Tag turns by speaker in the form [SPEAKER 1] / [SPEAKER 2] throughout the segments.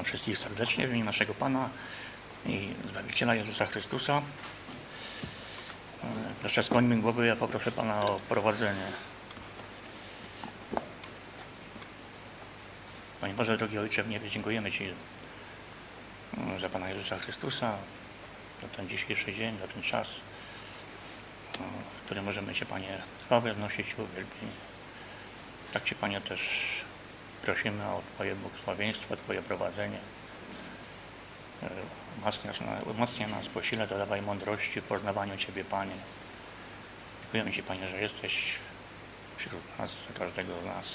[SPEAKER 1] Witam wszystkich serdecznie w imieniu naszego Pana i Zbawiciela Jezusa Chrystusa. Proszę skłońmy głowy, ja poproszę Pana o prowadzenie. Panie Boże, drogi Ojcze w niebie, dziękujemy Ci mm, za Pana Jezusa Chrystusa, za ten dzisiejszy dzień, za ten czas, e, w którym możemy Cię, Panie, chwałę znosić i uwielbić. Tak Cię, Panie, też prosimy o Twoje błogosławieństwo, Twoje prowadzenie. E, Umacniasz nas, po sile, dodawaj mądrości w poznawaniu Ciebie, Panie. Dziękujemy Ci, Panie, że jesteś wśród nas, każdego z nas.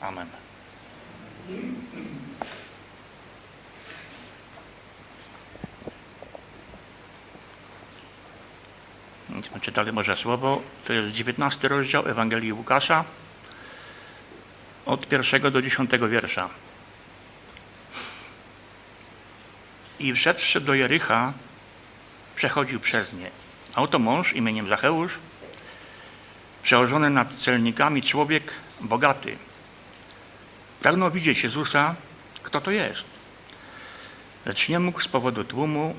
[SPEAKER 1] Amen. Czytali Boże Słowo. To jest 19 rozdział Ewangelii Łukasza od pierwszego do dziesiątego wiersza. I wszedłszy do Jericha, przechodził przez nie. A oto mąż imieniem Zacheusz, przełożony nad celnikami człowiek bogaty. Pragnął widzieć Jezusa, kto to jest. Lecz nie mógł z powodu tłumu,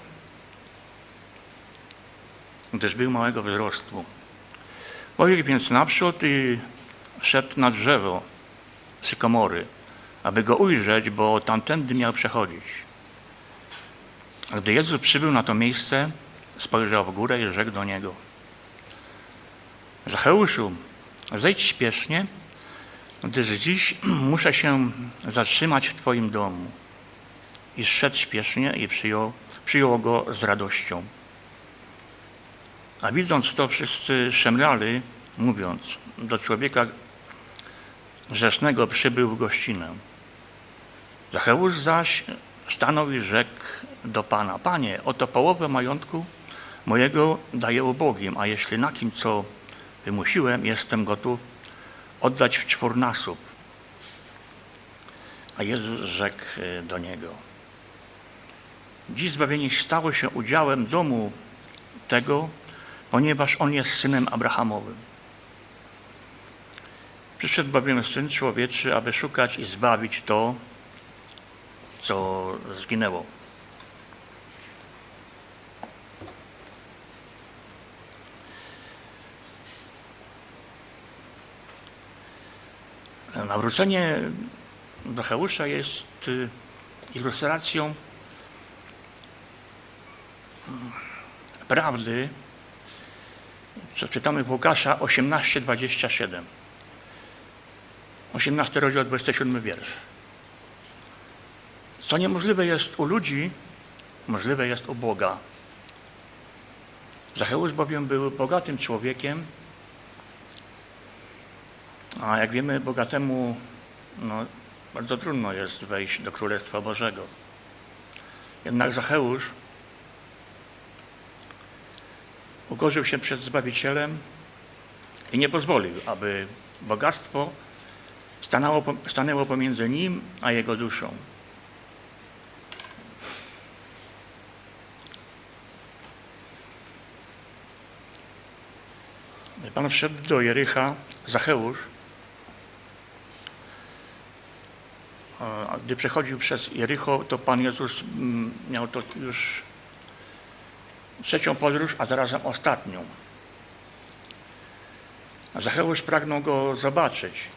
[SPEAKER 1] gdyż był małego wzrostu. Pobiegł więc naprzód i szedł na drzewo sykomory, aby go ujrzeć, bo tamtędy miał przechodzić. A gdy Jezus przybył na to miejsce, spojrzał w górę i rzekł do niego: Zacheuszu, zejdź śpiesznie, gdyż dziś muszę się zatrzymać w Twoim domu. I szedł śpiesznie i przyjął, przyjął go z radością. A widząc to, wszyscy szemrali, mówiąc do człowieka grzesznego przybył w gościnę. Zacheusz zaś stanął i rzekł do Pana, Panie, oto połowę majątku mojego daję ubogim, a jeśli na kim co wymusiłem, jestem gotów oddać w czwórnasób. A Jezus rzekł e, do niego, dziś zbawienie stało się udziałem domu tego, ponieważ on jest synem Abrahamowym. Przyszedł bowiem Syn Człowieczy, aby szukać i zbawić to, co zginęło. Nawrócenie do Cheusza jest y, ilustracją mm, prawdy, co czytamy w Łukasza 18:27. 18 rozdział, 27 wiersz. Co niemożliwe jest u ludzi, możliwe jest u Boga. Zacheusz bowiem był bogatym człowiekiem, a jak wiemy, bogatemu no, bardzo trudno jest wejść do Królestwa Bożego. Jednak Zacheusz ukorzył się przed Zbawicielem i nie pozwolił, aby bogactwo stanęło, stanęło pomiędzy nim a jego duszą. Pan wszedł do Jericha, Zacheusz, gdy przechodził przez Jericho, to Pan Jezus mm, miał to już trzecią podróż, a zarazem ostatnią. Zacheusz pragnął go zobaczyć.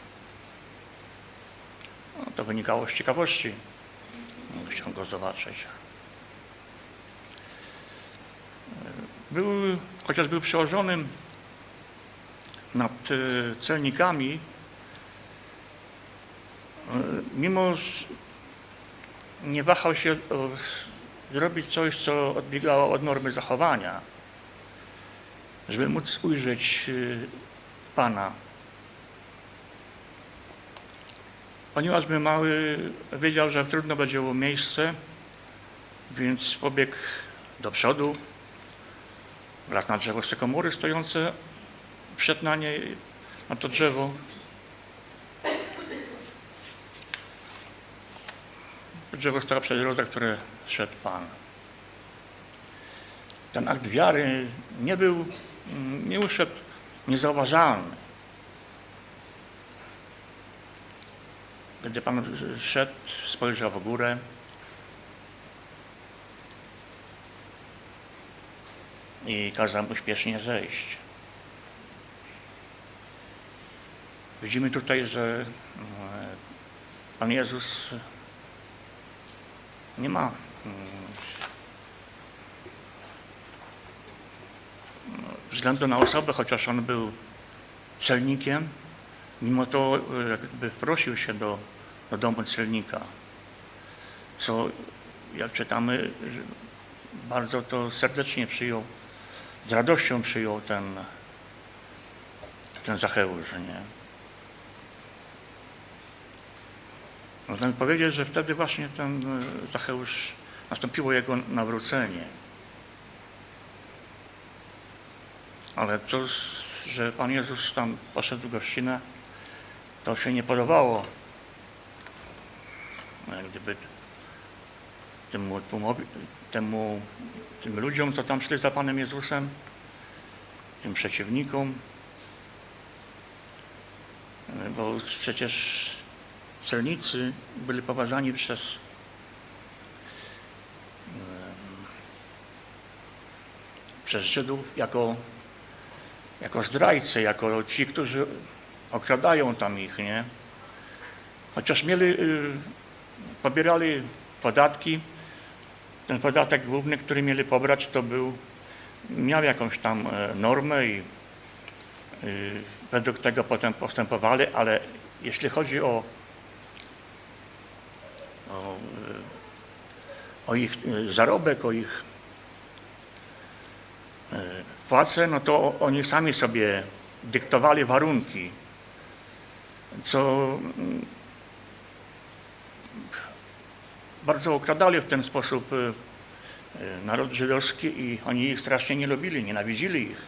[SPEAKER 1] No, to wynikało z ciekawości. Chciał go zobaczyć. Był, chociaż był przełożonym nad e, celnikami, e, mimo nie wahał się o, zrobić coś, co odbiegało od normy zachowania, żeby móc ujrzeć e, Pana. Ponieważ był mały, wiedział, że trudno będzie mu miejsce, więc pobiegł do przodu, wlazł na drzewo sykomory stojące, wszedł na nie, na to drzewo. Drzewo stało przed drodze, które szedł Pan. Ten akt wiary nie był, mm, nie uszedł niezauważalny. Będzie Pan szedł, spojrzał w górę. I kazał mu śpiesznie zejść. Widzimy tutaj, że e, Pan Jezus nie ma mm, względu na osobę, chociaż on był celnikiem, mimo to e, jakby prosił się do, do domu celnika, co jak czytamy, że bardzo to serdecznie przyjął, z radością przyjął ten, ten Zacheusz, nie? Można powiedzieć, że wtedy właśnie ten e, Zacheusz, nastąpiło jego nawrócenie. Ale to, że Pan Jezus tam poszedł w gościnę, to się nie podobało. No, Jak gdyby temu, temu, tym ludziom, co tam szli za Panem Jezusem, tym przeciwnikom, bo przecież celnicy byli poważani przez przez Żydów jako, jako zdrajcy, jako ci, którzy okradają tam ich, nie? Chociaż mieli, y, pobierali podatki, ten podatek główny, który mieli pobrać, to był, miał jakąś tam e, normę i y, według tego potem postępowali, ale jeśli chodzi o, o, y, o ich y, zarobek, o ich płacę, no to oni sami sobie dyktowali warunki, co mm, bardzo okradali w ten sposób y, y, naród żydowski i oni ich strasznie nie lubili, nienawidzili ich.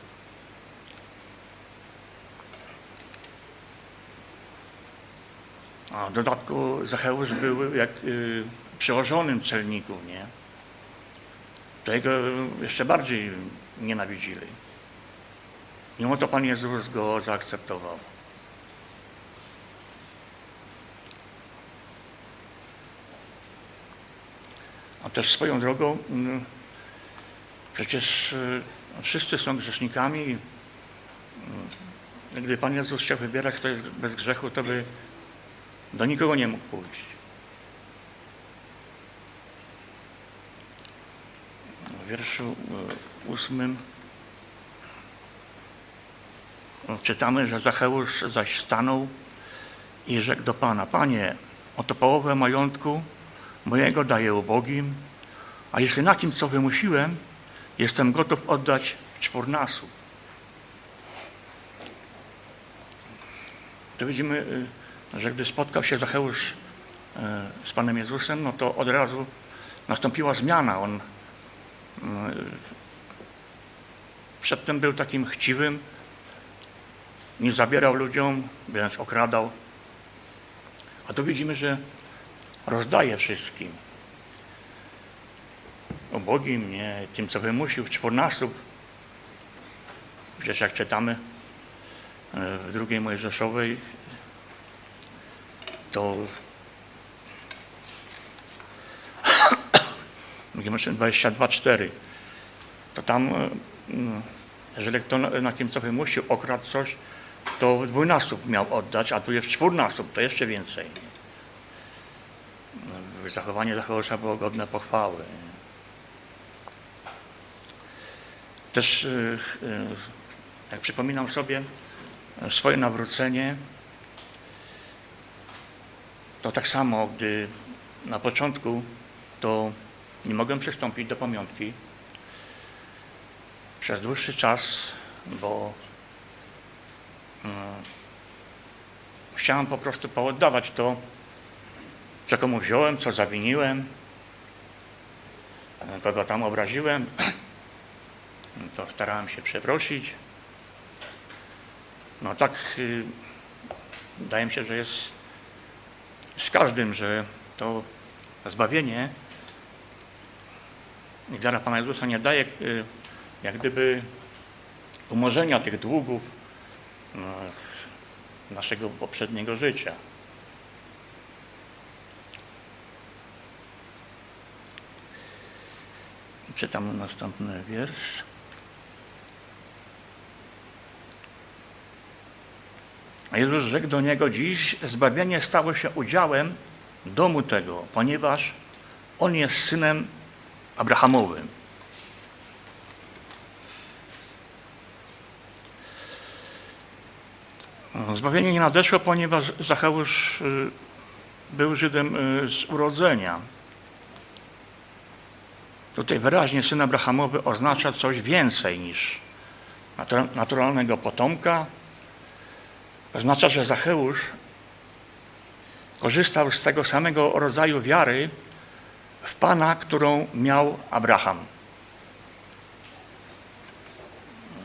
[SPEAKER 1] A w dodatku Zacheusz był jak y, przełożonym celników, nie? To jego jeszcze bardziej nienawidzili. Mimo to Pan Jezus go zaakceptował. Też swoją drogą, mm, przecież y, wszyscy są grzesznikami. mm, Gdyby Pan Jezus chciał wybierać, kto jest bez grzechu, to by do nikogo nie mógł pójść. W wierszu y, ósmym czytamy, że Zacheusz zaś stanął i rzekł do Pana, Panie, oto połowę majątku mojego daję ubogim, a jeśli na kim co wymusiłem, jestem gotów oddać czwórnasób. To widzimy, y, że gdy spotkał się Zacheusz y, z Panem Jezusem, no to od razu nastąpiła zmiana. On y, przedtem był takim chciwym, nie zabierał ludziom, wręcz okradał. A tu widzimy, że rozdaje wszystkim. Ubogim, nie, tym, co wymusił w czwórnasób. Przecież jak czytamy e, w drugiej Mojżeszowej, to Mówimy 22-4. To tam, e, mm, jeżeli kto na, na kim co wymusił, okradł coś, to dwójnasób miał oddać, a tu jest czwórnasób, to jeszcze więcej. Zachowanie Zacheusza było godne pochwały. Też, y, y, jak przypominam sobie swoje nawrócenie, to tak samo, gdy na początku to nie mogłem przystąpić do pamiątki przez dłuższy czas, bo mm, chciałem po prostu pooddawać to, co komu wziąłem, co zawiniłem, e, kogo tam obraziłem, to starałem się przeprosić. No tak, y, wydaje mi się, że jest z każdym, że to zbawienie i wiara Pana Jezusa nie daje y, jak gdyby umorzenia tych długów no, naszego poprzedniego życia. Czytam następny wiersz. Jezus rzekł do niego dziś, zbawienie stało się udziałem domu tego, ponieważ on jest synem Abrahamowym. Zbawienie nie nadeszło, ponieważ Zacheusz y, był Żydem y, z urodzenia. Tutaj wyraźnie syn Abrahamowy oznacza coś więcej niż natura- naturalnego potomka. Oznacza, że Zacheusz korzystał z tego samego rodzaju wiary w Pana, którą miał Abraham.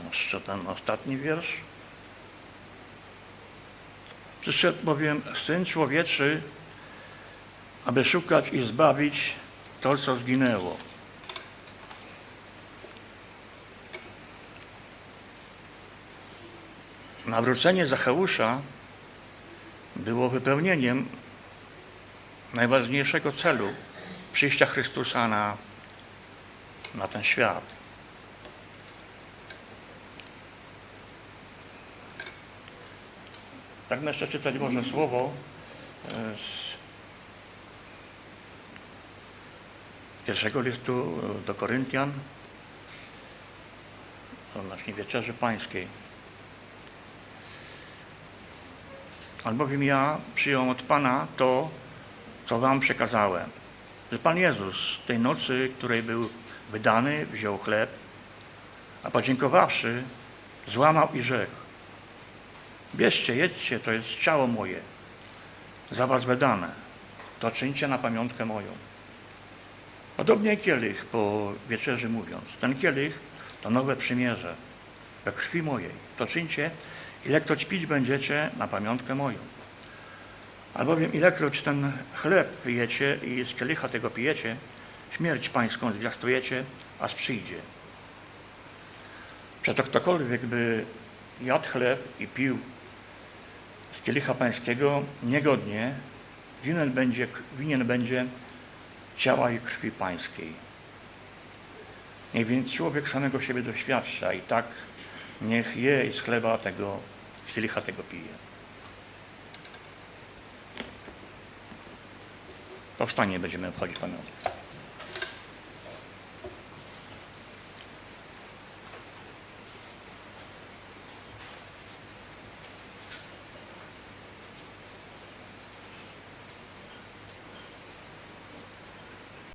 [SPEAKER 1] Jeszcze ten ostatni wiersz. Przyszedł bowiem Syn Człowieczy, aby szukać i zbawić to, co zginęło. Nawrócenie Zacheusza było wypełnieniem najważniejszego celu przyjścia Chrystusa na, na ten świat. Tak jeszcze czytać Boże Słowo e, z pierwszego listu do Koryntian, odnośnie Wieczerzy Pańskiej. Albowiem ja przyjąłem od Pana to, co wam przekazałem. Że Pan Jezus tej nocy, której był wydany, wziął chleb, a podziękowawszy, złamał i rzekł. Bierzcie, jedzcie, to jest ciało moje, za was wydane. To czyńcie na pamiątkę moją. Podobnie kielich po wieczerzy mówiąc. Ten kielich to nowe przymierze we krwi mojej. To czyńcie, ilekroć pić będziecie na pamiątkę moją. Albowiem ilekroć ten chleb jecie i z kielicha tego pijecie, śmierć pańską zwiastujecie, aż przyjdzie. Przeto ktokolwiek by jadł chleb i pił z kielicha pańskiego niegodnie, winien będzie, winien będzie ciała i krwi pańskiej. Niech więc człowiek samego siebie doświadcza i tak niech je z chleba tego, kielicha tego pije. Powstanie będziemy wchodzić w pamiątkę.